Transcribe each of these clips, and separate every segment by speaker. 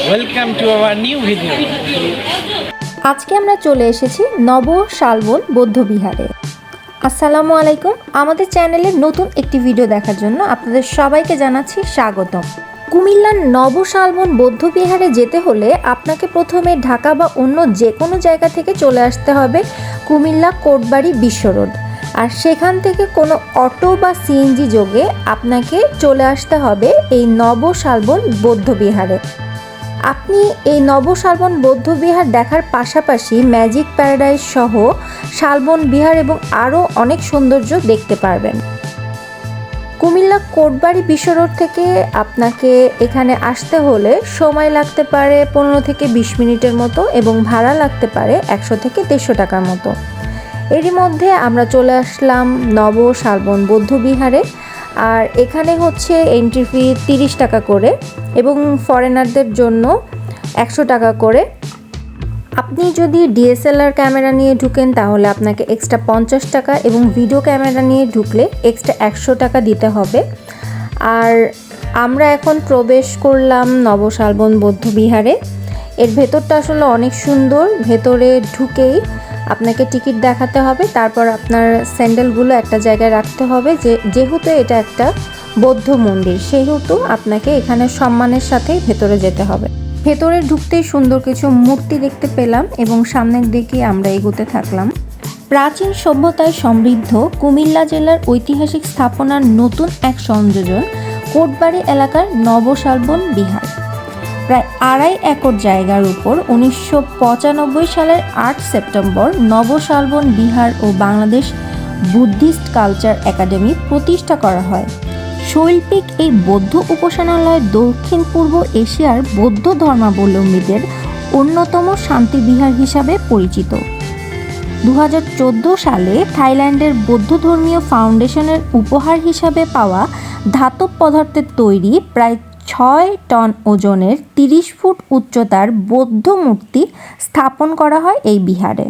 Speaker 1: Welcome to our new video
Speaker 2: আজকে আমরা চলে এসেছি নব শালবন বৌদ্ধবিহারে আসসালামু আলাইকুম। আমাদের চ্যানেলের নতুন একটি ভিডিও দেখার জন্য আপনাদের সবাইকে জানাচ্ছি স্বাগতম। কুমিল্লার নব শালবন বৌদ্ধবিহারে যেতে হলে আপনাকে প্রথমে ঢাকা বা অন্য যে কোনো জায়গা থেকে চলে আসতে হবে কুমিল্লা কোটবাড়ি বিশ্ব রোড। আর সেখান থেকে কোনো অটো বা সিএনজি যোগে আপনাকে চলে আসতে হবে এই নব শালবন বৌদ্ধবিহারে আপনি এই নবশালবন বৌদ্ধবিহার দেখার পাশাপাশি ম্যাজিক প্যারাডাইস সহ শালবন বিহার এবং আরও অনেক সৌন্দর্য দেখতে পারবেন। কুমিল্লা কোটবাড়ি বিশ্ব রোড থেকে আপনাকে এখানে আসতে হলে সময় লাগতে পারে পনেরো থেকে বিশ মিনিটের মতো এবং ভাড়া লাগতে পারে একশো থেকে দেড়শো টাকার মতো। এরই মধ্যে আমরা চলে আসলাম নব শালবন বৌদ্ধবিহারে আর এখানে হচ্ছে এন্ট্রি ফি তিরিশ টাকা করে এবং ফরেনারদের জন্য একশো টাকা করে। আপনি যদি ডিএসএলআর ক্যামেরা নিয়ে ঢুকেন, তাহলে আপনাকে এক্সট্রা পঞ্চাশ টাকা এবং ভিডিও ক্যামেরা নিয়ে ঢুকলে এক্সট্রা একশো টাকা দিতে হবে। আর আমরা এখন প্রবেশ করলাম নবশালবন বৌদ্ধবিহারে। এর ভেতরটা আসলে অনেক সুন্দর, ভেতরে ঢুকেই আপনাকে টিকিট দেখাতে হবে, তারপর আপনার স্যান্ডেলগুলো একটা জায়গায় রাখতে হবে, যে, যেহেতু এটা একটা বৌদ্ধ মন্দির, সেহেতু আপনাকে এখানে সম্মানের সাথেই ভেতরে যেতে হবে। ভেতরে ঢুকতেই সুন্দর কিছু মূর্তি দেখতে পেলাম এবং সামনের দিকে আমরা এগোতে থাকলাম। প্রাচীন সভ্যতায় সমৃদ্ধ কুমিল্লা জেলার ঐতিহাসিক স্থাপনার নতুন এক সংযোজন কোটবাড়ি এলাকার নবশালবন বিহার। প্রায় আড়াই একর জায়গার উপর উনিশশো পঁচানব্বই সালের আট সেপ্টেম্বর নবশালবন, বিহার ও বাংলাদেশ বুদ্ধিস্ট কালচার একাডেমি প্রতিষ্ঠা করা হয়। শৈল্পিক এই বৌদ্ধ উপাসনালয় দক্ষিণ পূর্ব এশিয়ার বৌদ্ধ ধর্মাবলম্বীদের অন্যতম শান্তিবিহার হিসাবে পরিচিত। দু হাজার চোদ্দ সালে থাইল্যান্ডের বৌদ্ধ ধর্মীয় ফাউন্ডেশনের উপহার হিসাবে পাওয়া ধাতব পদার্থের তৈরি প্রায় ছয় টন ওজনের তিরিশ ফুট উচ্চতার বৌদ্ধ মূর্তি স্থাপন করা হয় এই বিহারে।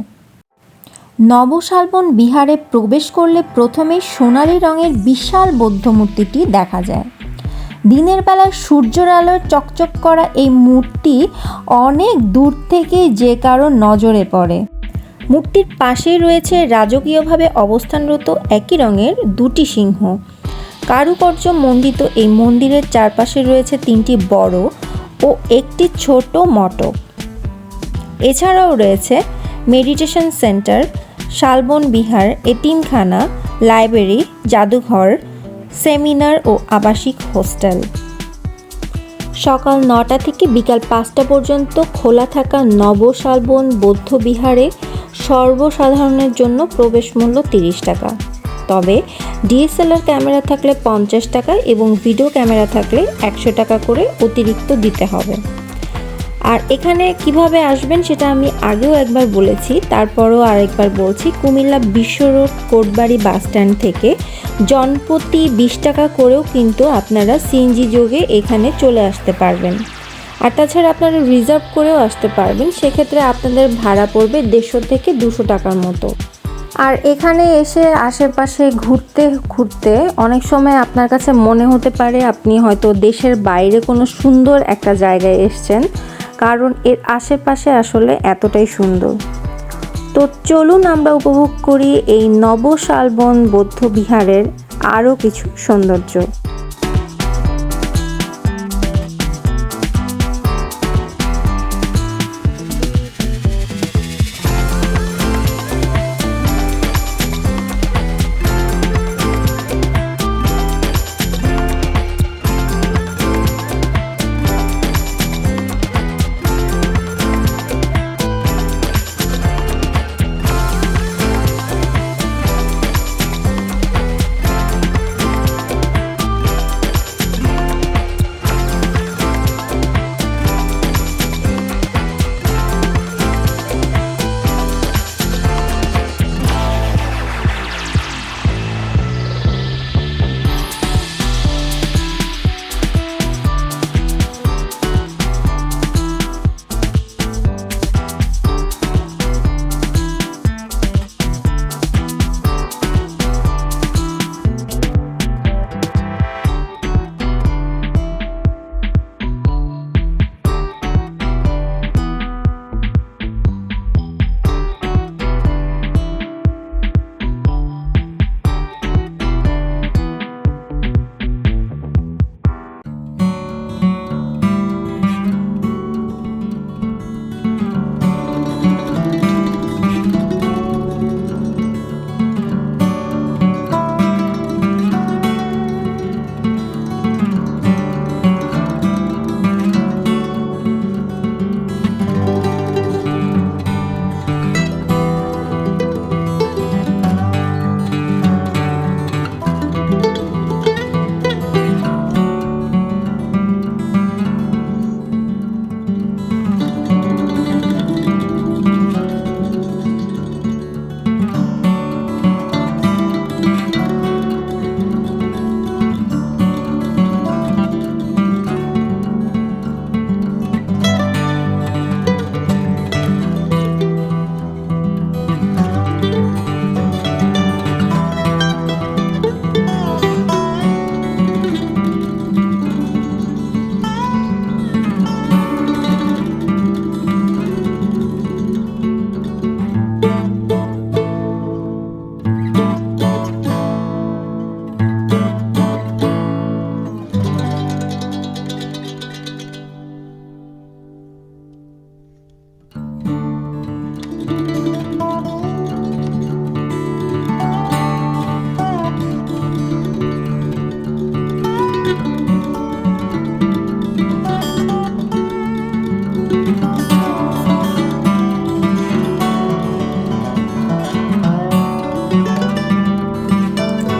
Speaker 2: নবশালবন বিহারে প্রবেশ করলে প্রথমেই সোনালী রঙের বিশাল বৌদ্ধ মূর্তিটি দেখা যায়। দিনের বেলায় সূর্যের আলোয় চকচক করা এই মূর্তি অনেক দূর থেকে যে কারও নজরে পড়ে। মূর্তির পাশেই রয়েছে রাজকীয়ভাবে অবস্থানরত একই রঙের দুটি সিংহ। কারুকার্য মণ্ডিত এই মন্দিরের চারপাশে রয়েছে তিনটি বড় ও একটি ছোট মটক। এছাড়াও রয়েছে মেডিটেশন সেন্টার, শালবন বিহার, এতিমখানা, লাইব্রেরি, জাদুঘর, সেমিনার ও আবাসিক হোস্টেল। সকাল নটা থেকে বিকাল পাঁচটা পর্যন্ত খোলা থাকা নবশালবন, বৌদ্ধ বিহারে সর্বসাধারণের জন্য প্রবেশ মূল্য তিরিশ টাকা। তবে ডিএসএলআর ক্যামেরা থাকলে পঞ্চাশ টাকা এবং ভিডিও ক্যামেরা থাকলে একশো টাকা করে অতিরিক্ত দিতে হবে। আর এখানে কীভাবে আসবেন সেটা আমি আগেও একবার বলেছি, তারপরও আরেকবার বলছি। কুমিল্লা বিশ্ব রোড কোটবাড়ি বাস স্ট্যান্ড থেকে জনপ্রতি বিশ টাকা করেও কিন্তু আপনারা সিএনজি যোগে এখানে চলে আসতে পারবেন। আর তাছাড়া আপনারা রিজার্ভ করেও আসতে পারবেন। সেক্ষেত্রে আপনাদের ভাড়া পড়বে দেড়শো থেকে দুশো টাকার মতো। আর এখানে এসে আশেপাশে ঘুরতে ঘুরতে অনেক সময় আপনার কাছে মনে হতে পারে আপনি হয়তো দেশের বাইরে কোনো সুন্দর একটা জায়গায় এসছেন, কারণ এর আশেপাশে আসলে এতটাই সুন্দর। তো চলুন আমরা উপভোগ করি এই নবশালবন বৌদ্ধ বিহারের আরও কিছু সৌন্দর্য।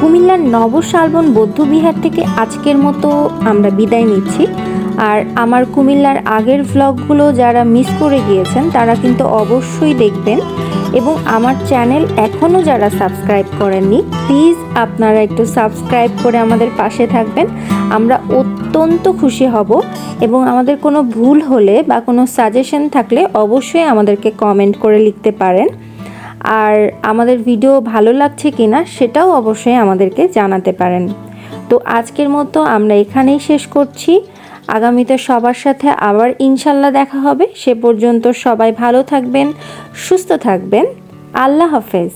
Speaker 2: কুমিল্লার নবশালবন বৌদ্ধবিহার থেকে আজকের মতো আমরা বিদায় নিচ্ছি। আর আমার কুমিল্লার আগের ভ্লগগুলো যারা মিস করে গিয়েছেন, তারা কিন্তু অবশ্যই দেখবেন। এবং আমার চ্যানেল এখনও যারা সাবস্ক্রাইব করেননি প্লিজ আপনারা একটু সাবস্ক্রাইব করে আমাদের পাশে থাকবেন। আমরা অত্যন্ত খুশি হব। এবং আমাদের কোনো ভুল হলে বা কোনো সাজেশন থাকলে অবশ্যই আমাদেরকে কমেন্ট করে লিখতে পারেন। আর আমাদের ভিডিও ভালো লাগছে কিনা সেটাও অবশ্যই আমাদেরকে জানাতে পারেন। তো আজকের মতো আমরা এখানেই শেষ করছি। আগামীতে সবার সাথে আবার ইনশাল্লাহ দেখা হবে। সে পর্যন্ত সবাই ভালো থাকবেন, সুস্থ থাকবেন। আল্লাহ হাফেজ।